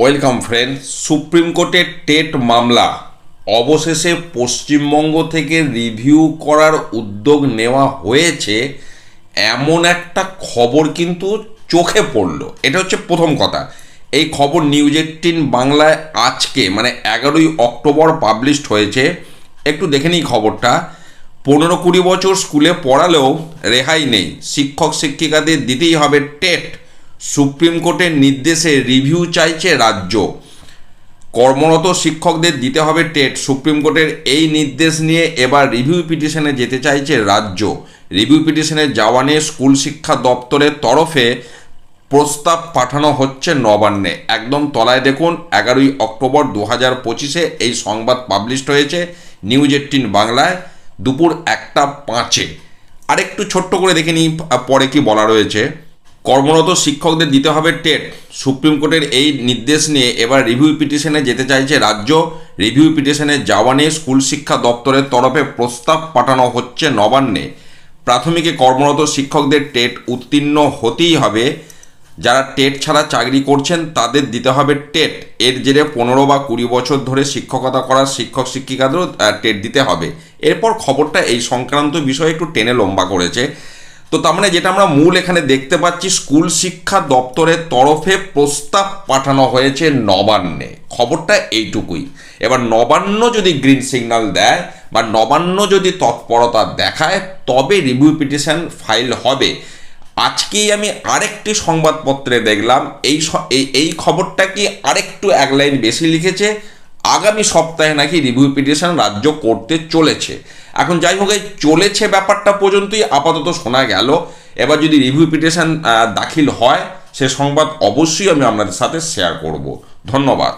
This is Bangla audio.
ওয়েলকাম ফ্রেন্ড সুপ্রিম কোর্টের টেট মামলা। অবশেষে পশ্চিমবঙ্গ থেকে রিভিউ করার উদ্যোগ নেওয়া হয়েছে, এমন একটা খবর কিন্তু চোখে পড়ল। এটা হচ্ছে প্রথম কথা। এই খবর নিউজ এইটিন বাংলায় আজকে মানে এগারোই অক্টোবর পাবলিশড হয়েছে। একটু দেখে নিই খবরটা। পনেরো কুড়ি বছর স্কুলে পড়ালেও রেহাই নেই। শিক্ষক শিক্ষিকাদের দিতেই হবে টেট। সুপ্রিম কোর্টের নির্দেশে রিভিউ চাইছে রাজ্য। কর্মরত শিক্ষকদের দিতে হবে টেট। সুপ্রিম কোর্টের এই নির্দেশ নিয়ে এবার রিভিউ পিটিশনে যেতে চাইছে রাজ্য। রিভিউ পিটিশনে যাওয়া নিয়ে স্কুল শিক্ষা দপ্তরের তরফে প্রস্তাব পাঠানো হচ্ছে নবান্নে। একদম তলায় দেখুন, এগারোই অক্টোবর দু হাজার পঁচিশে এই সংবাদ পাবলিশড হয়েছে নিউজ এইটিন বাংলায় দুপুর একটা পাঁচে। আরেকটু ছোট্ট করে দেখে নিই পরে কি বলা রয়েছে। কর্মরত শিক্ষকদের দিতে হবে টেট। সুপ্রিম কোর্টের এই নির্দেশ নিয়ে এবার রিভিউ পিটিশনে যেতে চাইছে রাজ্য। রিভিউ পিটিশনে যাওয়া নিয়ে স্কুল শিক্ষা দপ্তরের তরফে প্রস্তাব পাঠানো হচ্ছে নবান্নে। প্রাথমিকে কর্মরত শিক্ষকদের টেট উত্তীর্ণ হতেই হবে। যারা টেট ছাড়া চাকরি করছেন, তাদের দিতে হবে টেট। এর জেরে পনেরো বা কুড়ি বছর ধরে শিক্ষকতা করার শিক্ষক শিক্ষিকাদেরও টেট দিতে হবে। এরপর খবরটা এই সংক্রান্ত বিষয়ে একটু টেনে লম্বা করেছে। তো তার মানে যেটা আমরা মূল এখানে দেখতে পাচ্ছি, স্কুল শিক্ষা দপ্তরের তরফে প্রস্তাব পাঠানো হয়েছে নবান্নে। খবরটা এইটুকুই। এবার নবান্ন যদি গ্রিন সিগন্যাল দেয় বা নবান্ন যদি তৎপরতা দেখায়, তবে রিভিউ পিটিশন ফাইল হবে। আজকেই আমি আরেকটি সংবাদপত্রে দেখলাম, এই এই খবরটা কি আরেকটু এক লাইন বেশি লিখেছে? আগামী সপ্তাহে নাকি রিভিউ পিটিশন রাজ্য করতে চলেছে। এখন যাই হোক, এই চলেছে ব্যাপারটা পর্যন্তই, আপাতত শোনা গেল। এবার যদি রিভিউ পিটিশন দাখিল হয়, সে সংবাদ অবশ্যই আমি আপনাদের সাথে শেয়ার করব। ধন্যবাদ।